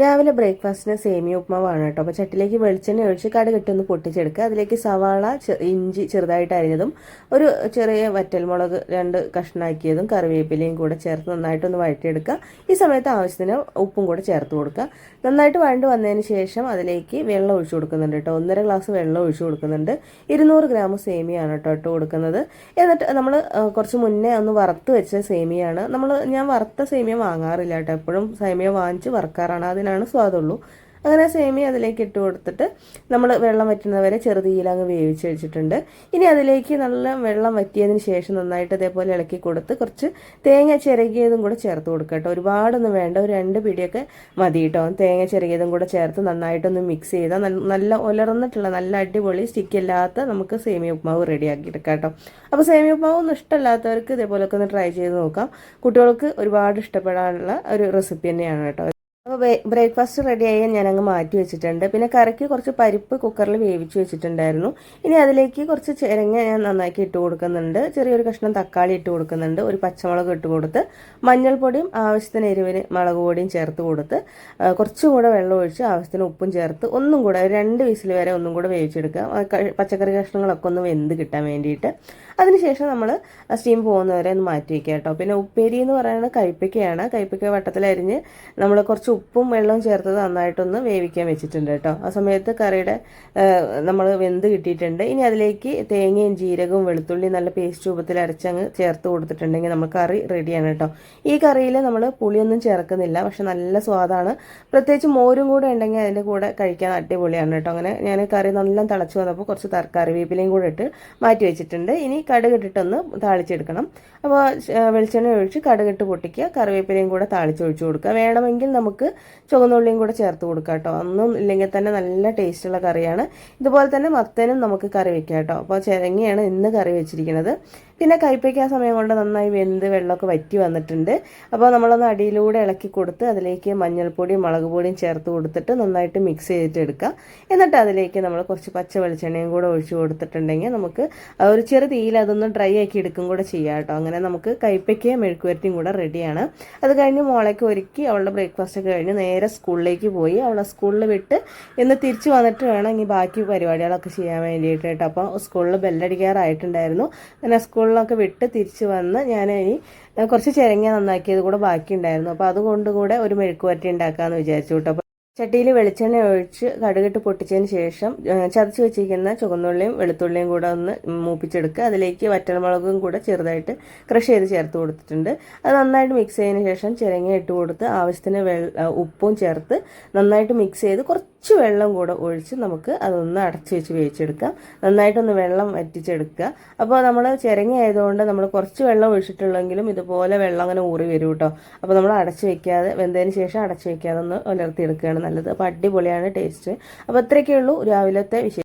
രാവിലെ ബ്രേക്ക്ഫാസ്റ്റിന് സേമിയ ഉപ്മാവാണ് കേട്ടോ. അപ്പോൾ ചട്ടിലേക്ക് വെളിച്ചെണ്ണ ഒഴിച്ച് കടുകിട്ട് ഒന്ന് പൊട്ടിച്ചെടുക്കുക. അതിലേക്ക് സവാള ഇഞ്ചി ചെറുതായിട്ട് അരിഞ്ഞതും ഒരു ചെറിയ വറ്റൽമുളക് രണ്ട് കഷ്ണാക്കിയതും കറിവേപ്പിലയും കൂടെ ചേർത്ത് നന്നായിട്ടൊന്ന് വഴറ്റിയെടുക്കുക. ഈ സമയത്ത് ആവശ്യത്തിന് ഉപ്പും കൂടെ ചേർത്ത് കൊടുക്കുക. നന്നായിട്ട് വഴണ്ട് വന്നതിന് ശേഷം അതിലേക്ക് വെള്ളം ഒഴിച്ചു കൊടുക്കുന്നുണ്ട് കേട്ടോ. ഒന്നര ഗ്ലാസ് വെള്ളം ഒഴിച്ചു കൊടുക്കുന്നുണ്ട്. ഇരുന്നൂറ് ഗ്രാം സേമിയാണ് കേട്ടോ ഇട്ട് കൊടുക്കുന്നത്. എന്നിട്ട് നമ്മൾ കുറച്ച് മുന്നേ ഒന്ന് വറുത്ത് വെച്ച സേമിയാണ് നമ്മൾ ഞാൻ വറുത്ത സേമിയ വാങ്ങാറില്ല കേട്ടോ. എപ്പോഴും സേമിയ വാങ്ങിച്ച് വറുക്കാറാണ്. അതിനാണ് സ്വാദുള്ളൂ അങ്ങനെ സേമിയ അതിലേക്ക് ഇട്ട് കൊടുത്തിട്ട് നമ്മൾ വെള്ളം വറ്റുന്നവരെ ചെറുതീയിൽ അങ്ങ് വേവിച്ച് വെച്ചിട്ടുണ്ട് ഇനി അതിലേക്ക് നല്ല വെള്ളം വറ്റിയതിന് ശേഷം നന്നായിട്ട് ഇതേപോലെ ഇളക്കി കൊടുത്ത് കുറച്ച് തേങ്ങ ചിരകിയതും കൂടെ ചേർത്ത് കൊടുക്കുക കേട്ടോ. ഒരുപാടൊന്നും വേണ്ട ഒരു രണ്ട് പിടിയൊക്കെ മതി കേട്ടോ. തേങ്ങ ചിരകിയതും കൂടെ ചേർത്ത് നന്നായിട്ടൊന്ന് മിക്സ് ചെയ്താൽ നല്ല- ഉലർന്നിട്ടുള്ള നല്ല അടിപൊളി സ്റ്റിക്ക് ഇല്ലാത്ത നമുക്ക് സേമിയ ഉപ്മാവ് റെഡിയാക്കി എടുക്കാം കേട്ടോ. അപ്പോൾ സേമിയ ഉപ്മാവ് ഒന്നും ഇഷ്ടമല്ലാത്തവർക്ക് ഇതേപോലെയൊക്കെ ഒന്ന് ട്രൈ ചെയ്ത് നോക്കാം. കുട്ടികൾക്ക് ഒരുപാട് ഇഷ്ടപ്പെടാനുള്ള ഒരു റെസിപ്പി തന്നെയാണ് കേട്ടോ. അപ്പോൾ ബ്രേക്ക്ഫാസ്റ്റ് റെഡി ആയാൽ ഞാൻ അങ്ങ് മാറ്റി വെച്ചിട്ടുണ്ട്. പിന്നെ കറിക്ക് കുറച്ച് പരിപ്പ് കുക്കറിൽ വേവിച്ച് വെച്ചിട്ടുണ്ടായിരുന്നു. ഇനി അതിലേക്ക് കുറച്ച് ചിരങ്ങ ഞാൻ നന്നാക്കി ഇട്ട് കൊടുക്കുന്നുണ്ട്. ചെറിയൊരു കഷ്ണം തക്കാളി ഇട്ട് കൊടുക്കുന്നുണ്ട്. ഒരു പച്ചമുളക് ഇട്ട് കൊടുത്ത് മഞ്ഞൾപ്പൊടിയും ആവശ്യത്തിന് എരിവിന് മുളക് പൊടിയും ചേർത്ത് കൊടുത്ത് കുറച്ചും കൂടെ വെള്ളം ഒഴിച്ച് ആവശ്യത്തിന് ഉപ്പും ചേർത്ത് ഒന്നും കൂടെ രണ്ട് വിസിൽ വരെ ഒന്നും കൂടെ വേവിച്ചെടുക്കുക. പച്ചക്കറി കഷ്ണങ്ങളൊക്കെ ഒന്ന് വെന്ത് കിട്ടാൻ വേണ്ടിയിട്ട്. അതിനുശേഷം നമ്മൾ സ്റ്റീം പോകുന്നവരെ ഒന്ന് മാറ്റി വയ്ക്കുക കേട്ടോ. പിന്നെ ഉപ്പേരി എന്ന് പറയുന്നത് കൈപ്പയ്ക്കയാണ് കൈപ്പയ്ക്ക വട്ടത്തിലരിഞ്ഞ് നമ്മൾ കുറച്ച് ഉപ്പും വെള്ളവും ചേർത്ത് നന്നായിട്ടൊന്ന് വേവിക്കാൻ വെച്ചിട്ടുണ്ട് കേട്ടോ. ആ സമയത്ത് കറിയുടെ നമ്മൾ വെന്ത് കിട്ടിയിട്ടുണ്ട്. ഇനി അതിലേക്ക് തേങ്ങയും ജീരകവും വെളുത്തുള്ളി നല്ല പേസ്റ്റ് രൂപത്തിൽ അരച്ചങ്ങ് ചേർത്ത് കൊടുത്തിട്ടുണ്ടെങ്കിൽ നമ്മൾ കറി റെഡിയാണ് കേട്ടോ. ഈ കറിയിൽ നമ്മൾ പുളിയൊന്നും ചേർക്കുന്നില്ല പക്ഷെ നല്ല സ്വാദാണ്. പ്രത്യേകിച്ച് മോരും കൂടെ ഉണ്ടെങ്കിൽ അതിന്റെ കൂടെ കഴിക്കാൻ അടിപൊളിയാണ് കേട്ടോ. അങ്ങനെ ഞാൻ കറി നല്ല തിളച്ച് വന്നപ്പോൾ കുറച്ച് കറിവേപ്പിലയും കൂടെ ഇട്ട് മാറ്റി വെച്ചിട്ടുണ്ട്. ഇനി കടുകിട്ടിട്ടൊന്ന് താളിച്ചെടുക്കണം. അപ്പോൾ വെളിച്ചെണ്ണ ഒഴിച്ച് കടുകിട്ട് പൊട്ടിക്കുക. കറിവേപ്പിലയും കൂടെ താളിച്ചൊഴിച്ച് കൊടുക്കുക. വേണമെങ്കിൽ നമുക്ക് ചുവന്നുള്ളിയും കൂടെ ചേർത്ത് കൊടുക്കുക കേട്ടോ. ഒന്നും ഇല്ലെങ്കിൽ തന്നെ നല്ല ടേസ്റ്റുള്ള കറിയാണ്. ഇതുപോലെ തന്നെ മത്തനും നമുക്ക് കറി വെക്കാം കേട്ടോ. അപ്പോൾ ചിരങ്ങയാണ് ഇന്ന് കറി വെച്ചിരിക്കുന്നത്. പിന്നെ കൈപ്പയ്ക്ക് ആ സമയം കൊണ്ട് നന്നായി വെന്ത് വെള്ളമൊക്കെ വറ്റി വന്നിട്ടുണ്ട്. അപ്പോൾ നമ്മളൊന്ന് അടിയിലൂടെ ഇളക്കി കൊടുത്ത് അതിലേക്ക് മഞ്ഞൾപ്പൊടിയും മുളക് പൊടിയും ചേർത്ത് കൊടുത്തിട്ട് നന്നായിട്ട് മിക്സ് ചെയ്തിട്ട് എടുക്കുക എന്നിട്ട് അതിലേക്ക് നമ്മൾ കുറച്ച് പച്ച വെളിച്ചെണ്ണയും കൂടെ ഒഴിച്ചു കൊടുത്തിട്ടുണ്ടെങ്കിൽ നമുക്ക് ഒരു ചെറു തീയിൽ അതൊന്ന് ഡ്രൈ ആക്കി എടുക്കും കൂടെ ചെയ്യാം കേട്ടോ. അങ്ങനെ നമുക്ക് കൈപ്പയ്ക്കയും മെഴുക്കുവരട്ടിയും കൂടെ റെഡിയാണ് അത് കഴിഞ്ഞ് മോളേക്ക് ഒരുക്കി അവളുടെ ബ്രേക്ക്ഫാസ്റ്റ് ഒക്കെ കഴിഞ്ഞ് നേരെ സ്കൂളിലേക്ക് പോയി. അവളെ സ്കൂളിൽ വിട്ട് ഇന്ന് തിരിച്ചു വന്നിട്ട് വേണം ഇനി ബാക്കി പരിപാടികളൊക്കെ ചെയ്യാൻ വേണ്ടിയിട്ട് കേട്ടോ. അപ്പോൾ സ്കൂളിൽ ബെല്ലടിക്കാറായിട്ടുണ്ടായിരുന്നു. അങ്ങനെ സ്കൂളിലൊക്കെ വിട്ട് തിരിച്ചു വന്ന് ഞാൻ ഇനി കുറച്ച് ചിരങ്ങ നന്നാക്കിയത് കൂടെ ബാക്കിയുണ്ടായിരുന്നു. അപ്പോൾ അതുകൊണ്ട് കൂടെ ഒരു മെഴുക്കുവരട്ടി ഉണ്ടാക്കാമെന്ന് വിചാരിച്ചു കേട്ടോ. ചട്ടിയിൽ വെളിച്ചെണ്ണ ഒഴിച്ച് കടുകിട്ട് പൊട്ടിച്ചതിന് ശേഷം ചതച്ച് വെച്ചിരിക്കുന്ന ചുവന്നുള്ളിയും വെളുത്തുള്ളിയും കൂടെ ഒന്ന് മൂപ്പിച്ചെടുക്കുക. അതിലേക്ക് വറ്റൽമുളകും കൂടെ ചെറുതായിട്ട് ക്രഷ് ചെയ്ത് ചേർത്ത് കൊടുത്തിട്ടുണ്ട്. അത് നന്നായിട്ട് മിക്സ് ചെയ്തതിന് ശേഷം ചിരങ്ങ ഇട്ട് കൊടുത്ത് ആവശ്യത്തിന് വെള്ള ഉപ്പും ചേർത്ത് നന്നായിട്ട് മിക്സ് ചെയ്ത് കുറച്ച് വെള്ളം കൂടെ ഒഴിച്ച് നമുക്ക് അതൊന്ന് അടച്ചു വെച്ച് വേവിച്ചെടുക്കാം. നന്നായിട്ടൊന്ന് വെള്ളം വറ്റിച്ചെടുക്കുക. അപ്പോൾ നമ്മൾ ചിരങ്ങ ആയതുകൊണ്ട് നമ്മൾ കുറച്ച് വെള്ളം ഒഴിച്ചിട്ടുള്ളെങ്കിലും ഇതുപോലെ വെള്ളം അങ്ങനെ ഊറി വരും കേട്ടോ. അപ്പോൾ നമ്മൾ അടച്ച് വെക്കാതെ വെന്തതിന് ശേഷം അടച്ച് വെക്കാതെ ഒന്ന് ഉലർത്തിയെടുക്കുകയാണ് നല്ലത്. അപ്പോൾ അടിപൊളിയാണ് ടേസ്റ്റ്. അപ്പോൾ ഉള്ളൂ. രാവിലത്തെ വിശേഷം